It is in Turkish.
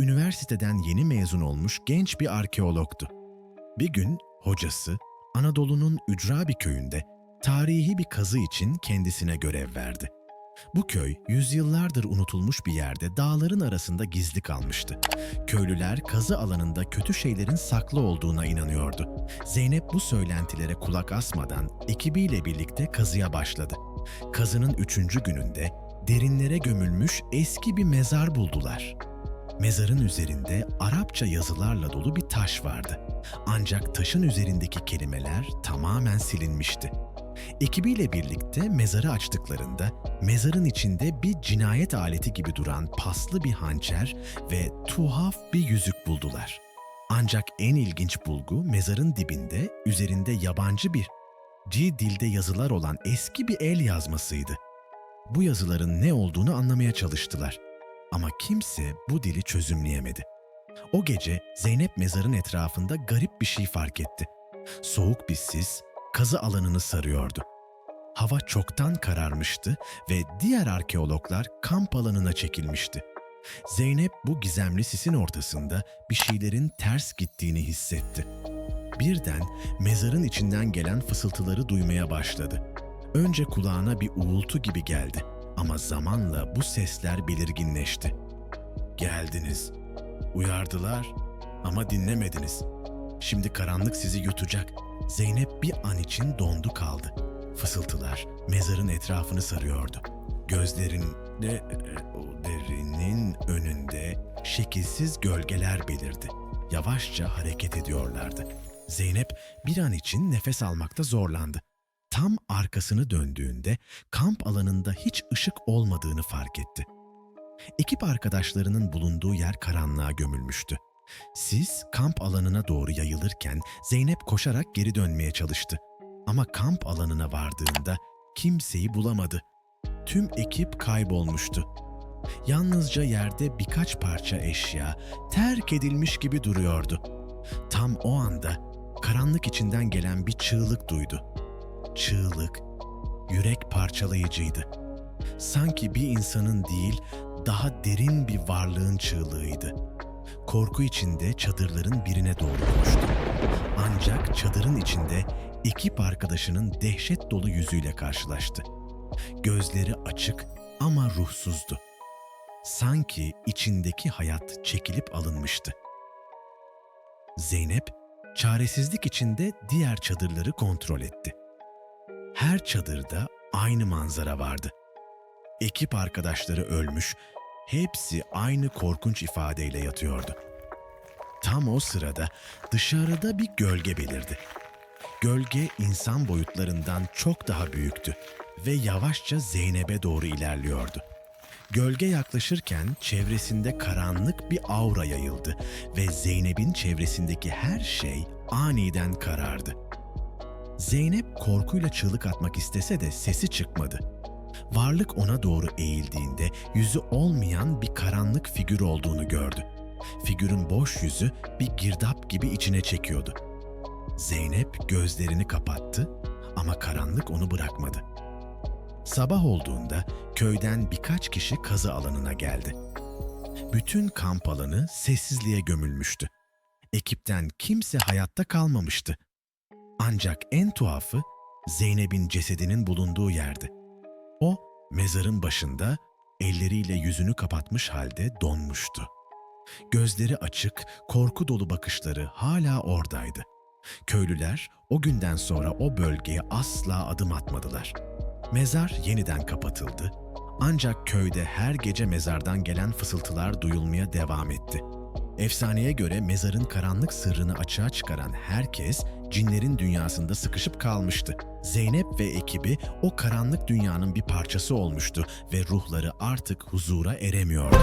üniversiteden yeni mezun olmuş genç bir arkeologtu. Bir gün hocası Anadolu'nun ücra bir köyünde tarihi bir kazı için kendisine görev verdi. Bu köy yüzyıllardır unutulmuş bir yerde dağların arasında gizli kalmıştı. Köylüler kazı alanında kötü şeylerin saklı olduğuna inanıyordu. Zeynep bu söylentilere kulak asmadan ekibiyle birlikte kazıya başladı. Kazının üçüncü gününde derinlere gömülmüş eski bir mezar buldular. Mezarın üzerinde Arapça yazılarla dolu bir taş vardı. Ancak taşın üzerindeki kelimeler tamamen silinmişti. Ekibiyle birlikte mezarı açtıklarında mezarın içinde bir cinayet aleti gibi duran paslı bir hançer ve tuhaf bir yüzük buldular. Ancak en ilginç bulgu mezarın dibinde üzerinde yabancı bir G dilde yazılar olan eski bir el yazmasıydı. Bu yazıların ne olduğunu anlamaya çalıştılar. Ama kimse bu dili çözümleyemedi. O gece Zeynep mezarın etrafında garip bir şey fark etti. Soğuk bir sis kazı alanını sarıyordu. Hava çoktan kararmıştı ve diğer arkeologlar kamp alanına çekilmişti. Zeynep bu gizemli sisin ortasında bir şeylerin ters gittiğini hissetti. Birden mezarın içinden gelen fısıltıları duymaya başladı. Önce kulağına bir uğultu gibi geldi ama zamanla bu sesler belirginleşti. Geldiniz, uyardılar ama dinlemediniz. Şimdi karanlık sizi yutacak. Zeynep bir an için dondu kaldı. Fısıltılar mezarın etrafını sarıyordu. Gözlerin de o derinin önünde şekilsiz gölgeler belirdi. Yavaşça hareket ediyorlardı. Zeynep bir an için nefes almakta zorlandı. Tam arkasını döndüğünde kamp alanında hiç ışık olmadığını fark etti. Ekip arkadaşlarının bulunduğu yer karanlığa gömülmüştü. Sis kamp alanına doğru yayılırken Zeynep koşarak geri dönmeye çalıştı. Ama kamp alanına vardığında kimseyi bulamadı. Tüm ekip kaybolmuştu. Yalnızca yerde birkaç parça eşya terk edilmiş gibi duruyordu. Tam o anda karanlık içinden gelen bir çığlık duydu. Çığlık yürek parçalayıcıydı. Sanki bir insanın değil, daha derin bir varlığın çığlığıydı. Korku içinde çadırların birine doğru koştu. Ancak çadırın içinde ekip arkadaşının dehşet dolu yüzüyle karşılaştı. Gözleri açık ama ruhsuzdu. Sanki içindeki hayat çekilip alınmıştı. Zeynep çaresizlik içinde diğer çadırları kontrol etti. Her çadırda aynı manzara vardı. Ekip arkadaşları ölmüş, hepsi aynı korkunç ifadeyle yatıyordu. Tam o sırada dışarıda bir gölge belirdi. Gölge insan boyutlarından çok daha büyüktü ve yavaşça Zeynep'e doğru ilerliyordu. Gölge yaklaşırken çevresinde karanlık bir aura yayıldı ve Zeynep'in çevresindeki her şey aniden karardı. Zeynep korkuyla çığlık atmak istese de sesi çıkmadı. Varlık ona doğru eğildiğinde yüzü olmayan bir karanlık figür olduğunu gördü. Figürün boş yüzü bir girdap gibi içine çekiyordu. Zeynep gözlerini kapattı ama karanlık onu bırakmadı. Sabah olduğunda köyden birkaç kişi kazı alanına geldi. Bütün kamp alanı sessizliğe gömülmüştü. Ekipten kimse hayatta kalmamıştı. Ancak en tuhafı Zeynep'in cesedinin bulunduğu yerdi. O mezarın başında elleriyle yüzünü kapatmış halde donmuştu. Gözleri açık, korku dolu bakışları hala oradaydı. Köylüler o günden sonra o bölgeye asla adım atmadılar. Mezar yeniden kapatıldı. Ancak köyde her gece mezardan gelen fısıltılar duyulmaya devam etti. Efsaneye göre mezarın karanlık sırrını açığa çıkaran herkes cinlerin dünyasında sıkışıp kalmıştı. Zeynep ve ekibi o karanlık dünyanın bir parçası olmuştu ve ruhları artık huzura eremiyordu.